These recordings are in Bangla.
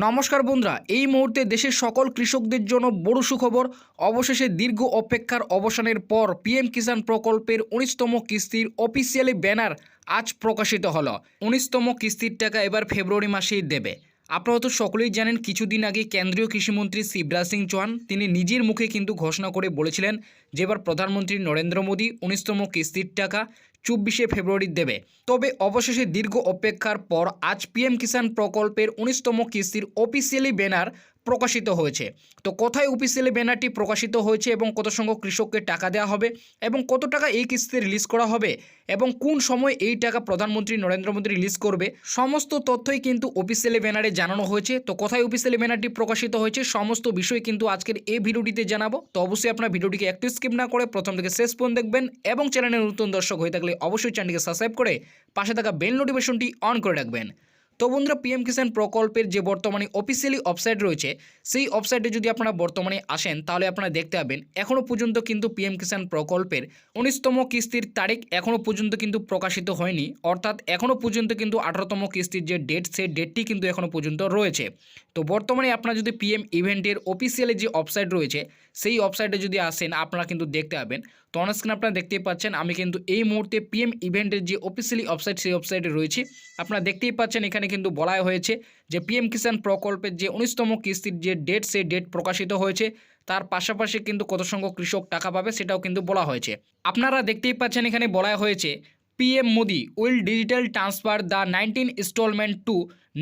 নমস্কার বন্ধুরা, এই মুহূর্তে দেশের সকল কৃষকদের জন্য বড় সুখবর। অবশেষে দীর্ঘ অপেক্ষার অবসানের পর পিএম কিষাণ প্রকল্পের উনিশতম কিস্তির অফিসিয়ালি ব্যানার আজ প্রকাশিত হলো। উনিশতম কিস্তির টাকা এবার ফেব্রুয়ারি মাসেই দেবে। আপনারা তো সকলেই জানেন, কিছুদিন আগে কেন্দ্রীয় কৃষিমন্ত্রী শিবরাজ সিং চৌহান তিনি নিজের মুখে কিন্তু ঘোষণা করে বলেছিলেন যে, এবার প্রধানমন্ত্রী নরেন্দ্র মোদী উনিশতম কিস্তির টাকা চব্বিশে ফেব্রুয়ারি দেবে। তবে অবশেষে দীর্ঘ অপেক্ষার পর আজ পিএম কিষাণ প্রকল্পের উনিশতম কিস্তির অফিসিয়ালি ব্যানার প্রকাশিত হয়েছে। তো কোথায় অফিসিয়ালি ব্যানারটি প্রকাশিত হয়েছে এবং কত সংখ্যক কৃষককে টাকা দেওয়া হবে এবং কত টাকা এই কিস্তিতে রিলিজ করা হবে এবং কোন সময় এই টাকা প্রধানমন্ত্রী নরেন্দ্র মোদী রিলিজ করবে, সমস্ত তথ্যই কিন্তু অফিসিয়ালি ব্যানারে জানানো হয়েছে। তো কোথায় অফিসিয়ালি ব্যানারটি প্রকাশিত হয়েছে, সমস্ত বিষয় কিন্তু আজকের এই ভিডিওটিতে জানাব। তো অবশ্যই আপনার ভিডিওটিকে একটু স্কিপ না করে প্রথম থেকে শেষ পর্যন্ত দেখবেন এবং চ্যানেলের নতুন দর্শক হয়ে থাকলে অবশ্যই চ্যানেলটিকে সাবস্ক্রাইব করে পাশে থাকা বেল নোটিফিকেশনটি অন করে রাখবেন। তো বন্ধুরা পিএম কিষাণ প্রকল্পের যে বর্তমানে অফিসিয়ালি ওয়েবসাইট রয়েছে, সেই ওয়েবসাইটে যদি আপনারা বর্তমানে আসেন, তাহলে আপনারা দেখতে পাবেন এখনও পর্যন্ত কিন্তু পিএম কিষাণ প্রকল্পের উনিশতম কিস্তির তারিখ এখনও পর্যন্ত কিন্তু প্রকাশিত হয়নি। অর্থাৎ এখনও পর্যন্ত কিন্তু আঠারোতম কিস্তির যে ডেট সেই ডেটটি কিন্তু এখনও পর্যন্ত রয়েছে। তো বর্তমানে আপনারা যদি পিএম ইভেন্টের অফিসিয়ালি যে ওয়েবসাইট রয়েছে, সেই ওয়েবসাইটে যদি আসেন, আপনারা কিন্তু দেখতে পাবেন তো অনস্ক্রিন আপনারা দেখতেই পাচ্ছেন, আমি কিন্তু এই মুহূর্তে পিএম ইভেন্টের যে অফিসিয়ালি ওয়েবসাইট সেই ওয়েবসাইটে রয়েছি। আপনারা দেখতেই পাচ্ছেন, এখানে কিন্তু বলা হয়েছে যে পিএম কিষাণ প্রকল্পের যে উনিশতম কিস্তির যে ডেট সেই ডেট প্রকাশিত হয়েছে। তার পাশাপাশি কিন্তু কত সংখ্যক কৃষক টাকা পাবে, সেটাও কিন্তু বলা হয়েছে। আপনারা দেখতেই পাচ্ছেন, এখানে বলা হয়েছে PM Modi will digital transfer the nineteen installment two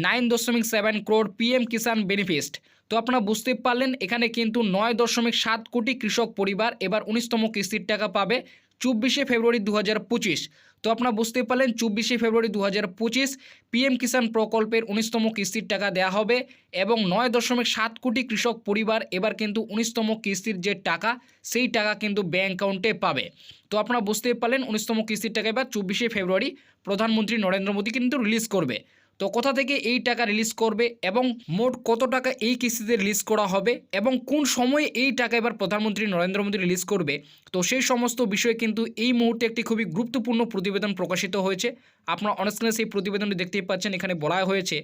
nine দশমিক seven crore PM Kisan benefit তো আপনারা বুঝতে পারলেন, এখানে কিন্তু নয় দশমিক সাত কোটি কৃষক পরিবার এবার উনিশতম কিস্তির টাকা পাবে চব্বিশে ফেব্রুয়ারি দু হাজার পঁচিশ। তো আপনারা বুঝতে পারলেন, চব্বিশে ফেব্রুয়ারি দু হাজার পঁচিশ পিএম কিষাণ প্রকল্পের উনিশতম কিস্তির টাকা দেওয়া হবে এবং নয় দশমিক সাত কোটি কৃষক পরিবার এবার কিন্তু উনিশতম কিস্তির যে টাকা, সেই টাকা কিন্তু ব্যাঙ্ক অ্যাকাউন্টে পাবে। তো আপনারা বুঝতেই পারলেন, উনিশতম কিস্তির টাকা এবার চব্বিশে ফেব্রুয়ারি প্রধানমন্ত্রী নরেন্দ্র মোদী কিন্তু রিলিজ করবে। তো কোথা থেকে এই টাকা রিলিজ করবে এবং মোট কত টাকা এই কিস্তিতে রিলিজ করা হবে এবং কোন সময়ে এই টাকা এবার প্রধানমন্ত্রী নরেন্দ্র মোদী রিলিজ করবে? তো সেই সমস্ত বিষয়ে কিন্তু এই মুহূর্তে একটি খুবই গুরুত্বপূর্ণ প্রতিবেদন প্রকাশিত হয়েছে। আপনারা অনস্ক্রিনে সেই প্রতিবেদনটি দেখতেই পাচ্ছেন। এখানে বলা হয়েছে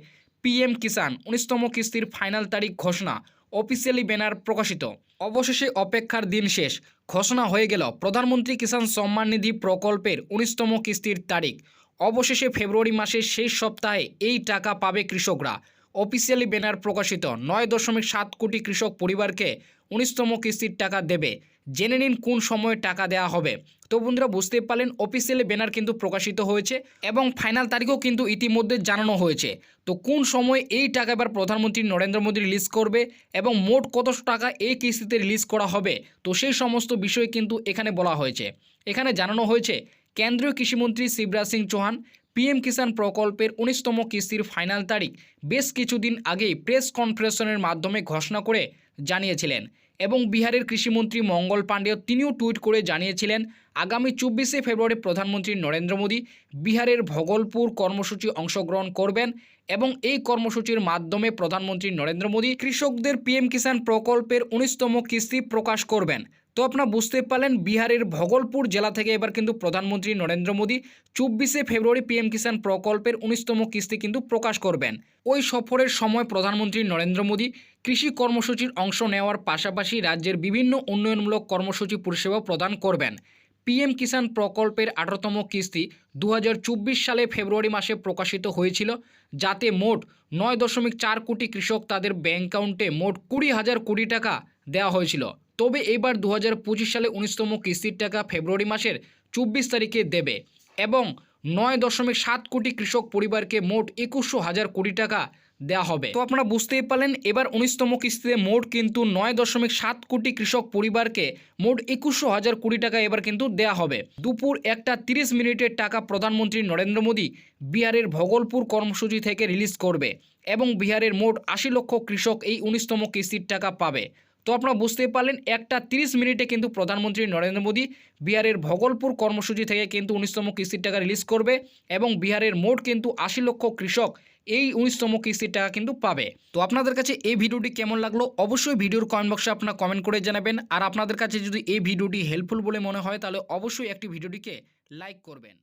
পিএম কিষাণ উনিশতম কিস্তির ফাইনাল তারিখ ঘোষণা অফিসিয়ালি ব্যানার প্রকাশিত। অবশেষে অপেক্ষার দিন শেষ। ঘোষণা হয়ে গেল, প্রধানমন্ত্রী কিষাণ সম্মান নিধি প্রকল্পের উনিশতম কিস্তির তারিখ। অবশেষে ফেব্রুয়ারি মাসের শেষ সপ্তাহে এই টাকা পাবে কৃষকরা। অফিসিয়ালি ব্যানার প্রকাশিত, নয় দশমিক সাত কোটি কৃষক পরিবারকে উনিশতম কিস্তির টাকা দেবে। জেনে নিন কোন সময়ে টাকা দেওয়া হবে। তো বন্ধুরা বুঝতে পারলেন অফিসিয়ালি ব্যানার কিন্তু প্রকাশিত হয়েছে এবং ফাইনাল তারিখও কিন্তু ইতিমধ্যে জানানো হয়েছে। তো কোন সময় এই টাকা এবার প্রধানমন্ত্রী নরেন্দ্র মোদী রিলিজ করবে এবং মোট কত টাকা এই কিস্তিতে রিলিজ করা হবে? তো সেই সমস্ত বিষয় কিন্তু এখানে বলা হয়েছে। এখানে জানানো হয়েছে কেন্দ্রীয় কৃষিমন্ত্রী শিবরাজ সিং চৌহান, পিএম কিষাণ প্রকল্পের উনিশতম কিস্তির ফাইনাল তারিখ বেশ কিছুদিন আগেই প্রেস কনফারেন্সের মাধ্যমে ঘোষণা করে জানিয়েছিলেন এবং বিহারের কৃষিমন্ত্রী মঙ্গল পাণ্ডেয় তিনিও টুইট করে জানিয়েছিলেন, আগামী চব্বিশে ফেব্রুয়ারি প্রধানমন্ত্রী নরেন্দ্র মোদী বিহারের ভগলপুর কর্মসূচি অংশগ্রহণ করবেন এবং এই কর্মসূচির মাধ্যমে প্রধানমন্ত্রী নরেন্দ্র মোদী কৃষকদের পিএম কিষাণ প্রকল্পের উনিশতম কিস্তি প্রকাশ করবেন। তো আপনারা বুঝতে পারলেন, বিহারের ভগলপুর জেলা থেকে এবার কিন্তু প্রধানমন্ত্রী নরেন্দ্র মোদী চব্বিশে ফেব্রুয়ারি পিএম কিষাণ প্রকল্পের উনিশতম কিস্তি কিন্তু প্রকাশ করবেন। ওই সফরের সময় প্রধানমন্ত্রী নরেন্দ্র মোদী কৃষি কর্মসূচির অংশ নেওয়ার পাশাপাশি রাজ্যের বিভিন্ন উন্নয়নমূলক কর্মসূচি পরিষেবা প্রদান করবেন। পিএম কিষাণ প্রকল্পের আঠারোতম কিস্তি দু হাজার চব্বিশ সালে ফেব্রুয়ারি মাসে প্রকাশিত হয়েছিল, যাতে মোট নয় দশমিক চার কোটি কৃষক তাদের ব্যাঙ্ক অ্যাকাউন্টে মোট কুড়ি হাজার কোটি টাকা দেওয়া হয়েছিল। তবে এবার দু হাজার পঁচিশ সালে উনিশতম কিস্তির টাকা ফেব্রুয়ারি মাসের চব্বিশ তারিখে দেবে এবং নয় দশমিক সাত কোটি কৃষক পরিবারকে মোট একুশশো হাজার কোটি টাকা দেওয়া হবে। তো আপনারা বুঝতেই পারলেন, এবার উনিশতম কিস্তিতে মোট কিন্তু নয় দশমিক সাত কোটি কৃষক পরিবারকে মোট একুশশো হাজার কোটি টাকা এবার কিন্তু দেওয়া হবে। দুপুর একটা তিরিশ মিনিটের টাকা প্রধানমন্ত্রী নরেন্দ্র মোদী বিহারের ভগলপুর কর্মসূচি থেকে রিলিজ করবে এবং বিহারের মোট আশি লক্ষ কৃষক এই উনিশতম কিস্তির টাকা পাবে। তো আপনারা বুঝতেই পারলেন, একটা তিরিশ মিনিটে কিন্তু প্রধানমন্ত্রী নরেন্দ্র মোদী বিহারের ভগলপুর কর্মসূচি থেকে কিন্তু উনিশতম কিস্তির টাকা রিলিজ করবে এবং বিহারের মোট কিন্তু আশি লক্ষ কৃষক এই উনিশতম কিস্তির টাকা কিন্তু পাবে। তো আপনাদের কাছে এই ভিডিওটি কেমন লাগল অবশ্যই ভিডিওর কমেন্ট বক্সে আপনারা কমেন্ট করে জানাবেন। আর আপনাদের কাছে যদি এই ভিডিওটি হেল্পফুল বলে মনে হয়, তাহলে অবশ্যই একটি ভিডিওটিকে লাইক করবেন।